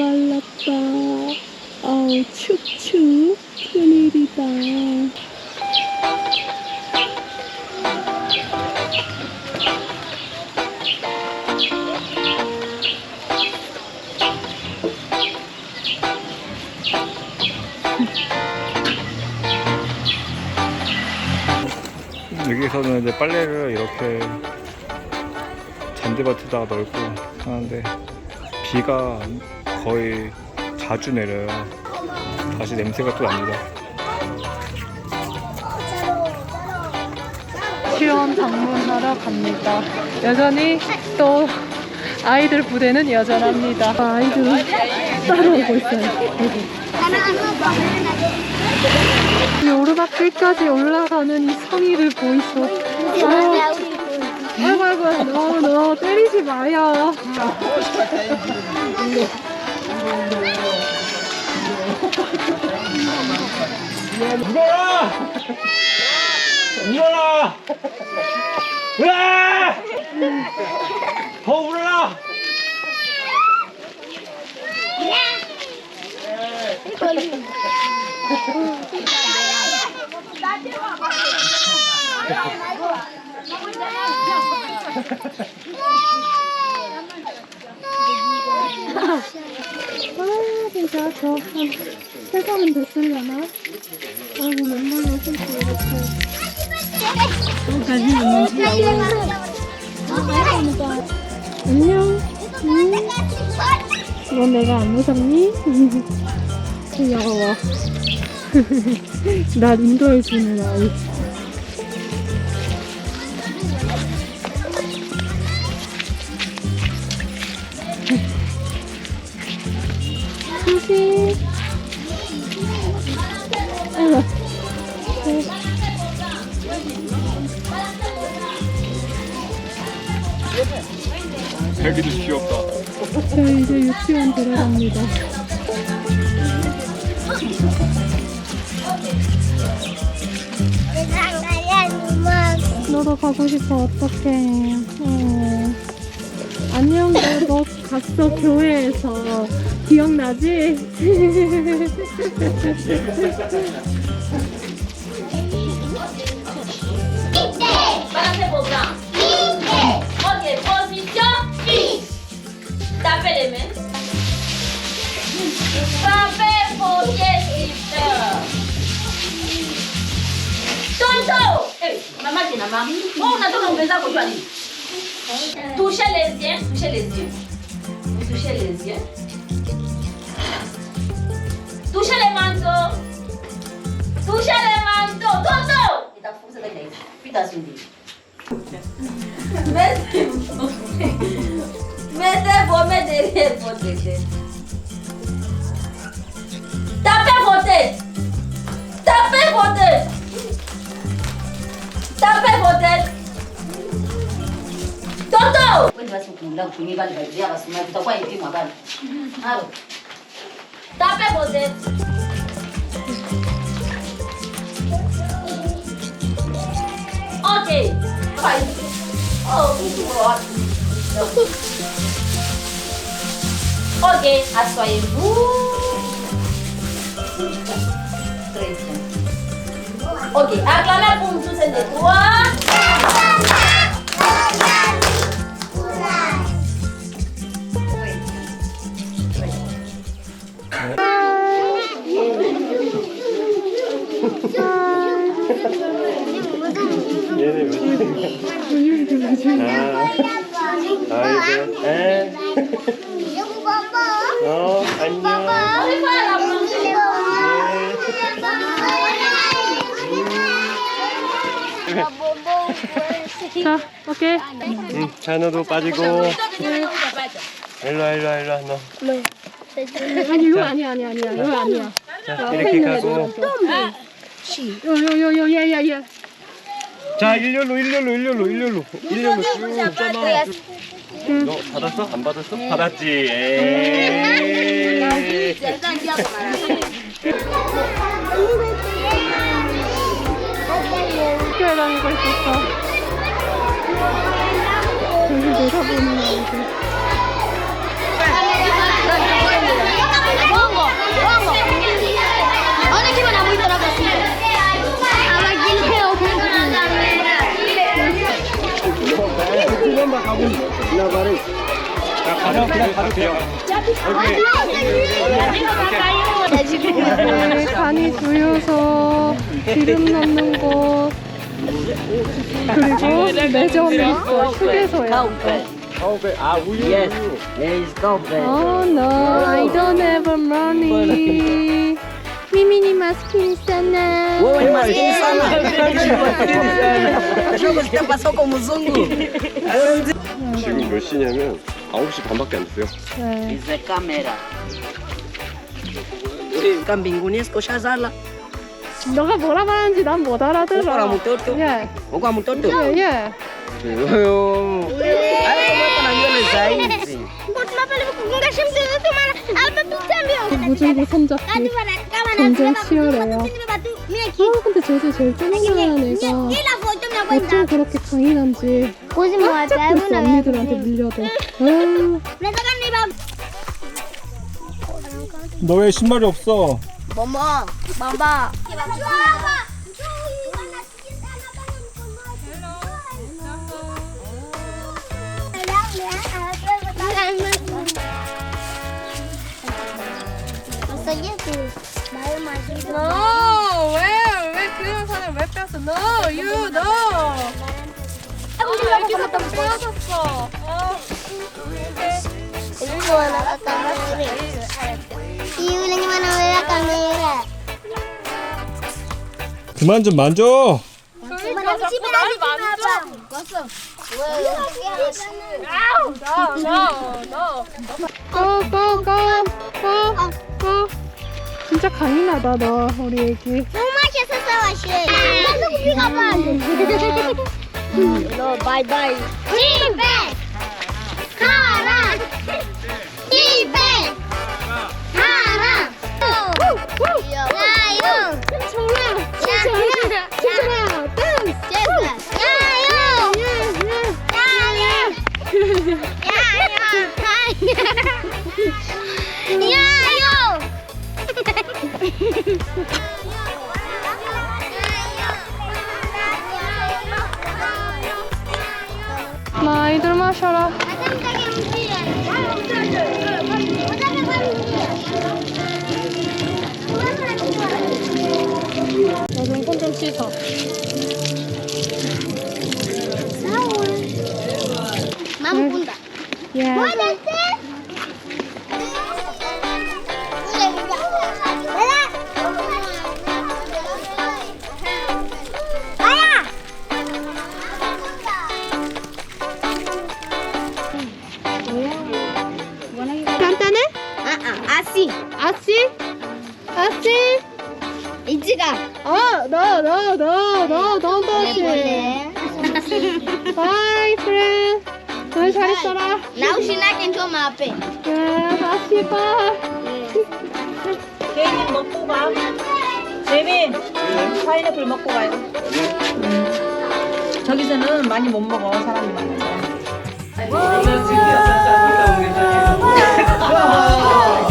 말랐다. 아우, 축축. 큰일이다. 여기서는 이제 빨래를 이렇게 잔디밭에다가 넣고 하는데 비가 거의 자주 내려요. 다시 냄새가 또 납니다. 시원 방문하러 갑니다. 여전히 또 아이들 부대는 여전합니다. 아이들 따라오고 있어요. 이 오르막길까지 올라가는 이 성의를 보이소. 아, 아이고 아이고 너무 너무 때리지 마요. 울어라! 울어라! 으아! 더 울어라! 아 진짜 저한세 번은 됐으려나? 아이고 맨날로 신고 이렇게. 안녕. 응? 넌 내가 안 무섭니? 귀여워. 날 인도해주는 아이. 조심. 헬기도 귀엽다. 저 이제 유치원 들어갑니다. 너도 가고 싶어 어떡해. 어. 안녕 너, 너 갔어 교회에서 기억나지? Eh. Oh, baiser pour aller. Touchez les yeux, touchez les yeux. Vous touchez les yeux. Touchez les manteaux. Touchez les yeux, touchez les yeux. Vous touchez les yeux. Touchez les manteaux. Touchez les manteaux. Toto. Bir daha fusa da Mettez vos mains derrière Mes Mete Tapez vos têtes. Tapez vos têtes. Tapez vos têtes. basi kula kutumia bali baidia basi mwa kutakuwa hivi mwa bali. Halo. Tape boze. ok Fine. Oh, kitu wapi? Ok, asseyez-vous. Ok, agora vamos fazer tous. 근육이 들어지. 아이고, 에, 어, 안녕. 자, 오케이. 응, 찬우도 빠지고. 일로와, 일로와, 일로와, 너. 아니 이거 아니야 아니야 아니야 이거 아니야. 자, 이렇게 가고. 요요요요 야야야. 자, 일렬로, 일렬로, 일렬로, 일렬로. 일렬로 쭉 떠나. 너 받았어? 안 받았어? 받았지. 에이. 학교에 다니고 있었어. 여기 내가 보는 아 가려 그냥 가도 돼요. 네, 간이 조여서 기름 넣는 곳 그리고 매점이 있고 휴게소요. Yes, there is coffee. Oh no, I don't have money. 미미니 마스킨 있잖아 Wewe ni maskini sana. Shoga sitapaswa kwa mzungu. 지금 몇 시냐면 9시 반밖에 안 됐어요. 네. Is a camera. Fika mbinguni sikoshazala. 너가 뭐라 말하는지 난 못 알아들어 Uko na mtoto? 예, Uko mtoto? 예, 예. Wewe. Hayo mambo na nywele za hizi. 무중고 손잡기 경쟁 치열해요 아 근데 쟤도 제일 쪼만한 애가 어쩜 그렇게 강인한지 깜짝 놀랐어 언니들한테 밀려도 아유 너왜 신발이 없어? No, 왜, 왜 그런 사람 왜 뺐어? No, you, no. 아, 여기서 또 빼앗았어. 어. 그만 좀 만져. 고고고고고 진짜 강인하다 너 우리 애기 너 바이바이. 집에 가라. 집에 가라. 청 너좀 손좀 씻어 Puede ser. ¡Vaya! 아씨? 아씨? 이지가. 어, 너, 너, 너, 너, 너, 너지. 바이, 프렌. 잘, 잘 있어라. 나우시나 괜찮아 앞에. 야, 다시 봐. 개인 먹고 가. 재민, 파인애플 먹고 가요. 저기서는 많이 못 먹어, 사람이 많아서. Find it sleeping in its nest.